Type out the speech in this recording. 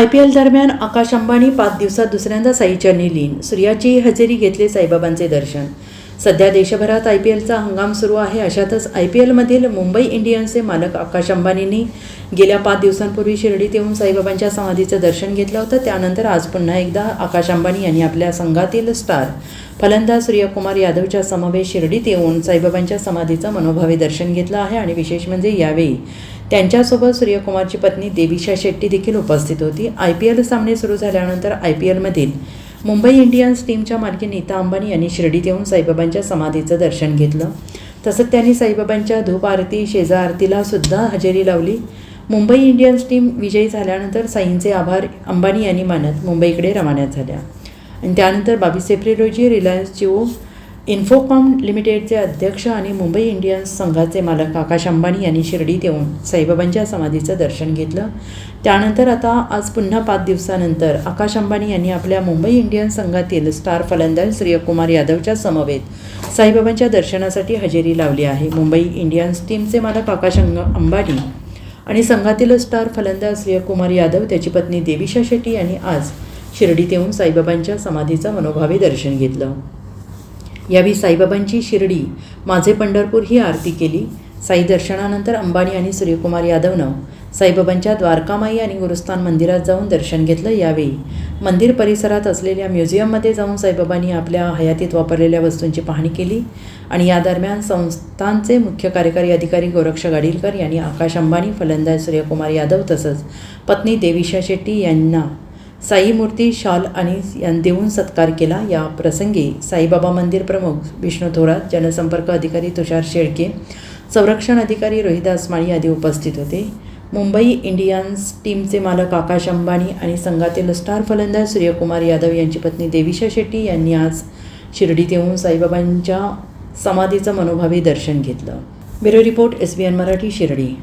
I P L दरम्यान आकाश अंबानी पाच दिवसात दुसऱ्यांदा साईचरणी लीन. सूर्याची हजेरी घेतले साईबाबांचे दर्शन. सध्या देशभरात आय पी एलचा हंगाम सुरू आहे. अशातच आय पी एलमधील मुंबई इंडियन्सचे मालक आकाश अंबानींनी गेल्या पाच दिवसांपूर्वी शिर्डीत येऊन साईबाबांच्या समाधीचं दर्शन घेतलं होतं. त्यानंतर आज पुन्हा एकदा आकाश अंबानी यांनी आपल्या संघातील स्टार फलंदाज सूर्यकुमार यादवच्या समवेत शिर्डीत येऊन साईबाबांच्या समाधीचं मनोभावे दर्शन घेतलं आहे आणि विशेष म्हणजे यावेळी त्यांच्यासोबत सूर्यकुमारची पत्नी देविशा शेट्टी देखील उपस्थित होती. आय पी एल सामने सुरू झाल्यानंतर आय पी एलमधील मुंबई इंडियन्स टीमच्या मालकी नीता अंबानी यांनी शिर्डीत येऊन साईबाबांच्या समाधीचं दर्शन घेतलं. तसंच त्यांनी साईबाबांच्या धूप आरती शेजा आरतीला सुद्धा हजेरी लावली. मुंबई इंडियन्स टीम विजयी झाल्यानंतर साईंचे आभार अंबानी यांनी मानत मुंबईकडे रवाना झाल्या. आणि त्यानंतर बावीस एप्रिल रोजी रिलायन्स जिओ इन्फोकॉम लिमिटेडचे अध्यक्ष आणि मुंबई इंडियन्स संघाचे मालक आकाश अंबानी यांनी शिर्डीत येऊन साईबाबांच्या समाधीचं दर्शन घेतलं. त्यानंतर आता आज पुन्हा पाच दिवसानंतर आकाश अंबानी यांनी आपल्या मुंबई इंडियन्स संघातील स्टार फलंदाज सूर्यकुमार यादवच्या समवेत साईबाबांच्या दर्शनासाठी हजेरी लावली आहे. मुंबई इंडियन्स टीमचे मालक आकाश अंग- अंबानी आणि संघातील स्टार फलंदाज सूर्यकुमार यादव त्याची पत्नी देविशा शेट्टी यांनी आज शिर्डीत येऊन साईबाबांच्या समाधीचं मनोभावी दर्शन घेतलं. यावेळी साईबाबांची शिर्डी माझे पंढरपूर ही आरती केली. साई दर्शनानंतर अंबानी आणि सूर्यकुमार यादवनं साईबाबांच्या द्वारकामाई आणि गुरुस्थान मंदिरात जाऊन दर्शन घेतलं यावेळी. मंदिर परिसरात असलेल्या म्युझियममध्ये जाऊन साईबाबांनी आपल्या हयातीत वापरलेल्या वस्तूंची पाहणी केली आणि या दरम्यान संस्थांचे मुख्य कार्यकारी अधिकारी गोरक्ष गाडीलकर यांनी आकाश अंबानी फलंदाज सूर्यकुमार यादव तसंच पत्नी देविशा शेट्टी यांना साई मूर्ती आणि यां- देऊन सत्कार केला. या प्रसंगी साईबाबा मंदिर प्रमुख विष्णू थोरात जनसंपर्क अधिकारी तुषार शेळके संरक्षण अधिकारी रोहिदास माळी आदी उपस्थित होते. मुंबई इंडियन्स टीमचे मालक आकाश अंबानी आणि संघातील स्टार फलंदाज सूर्यकुमार यादव यांची पत्नी देविशा शेट्टी यांनी आज शिर्डीत येऊन साईबाबांच्या समाधीचं मनोभावी दर्शन घेतलं. Bureau report S B N Marathi Shirdi.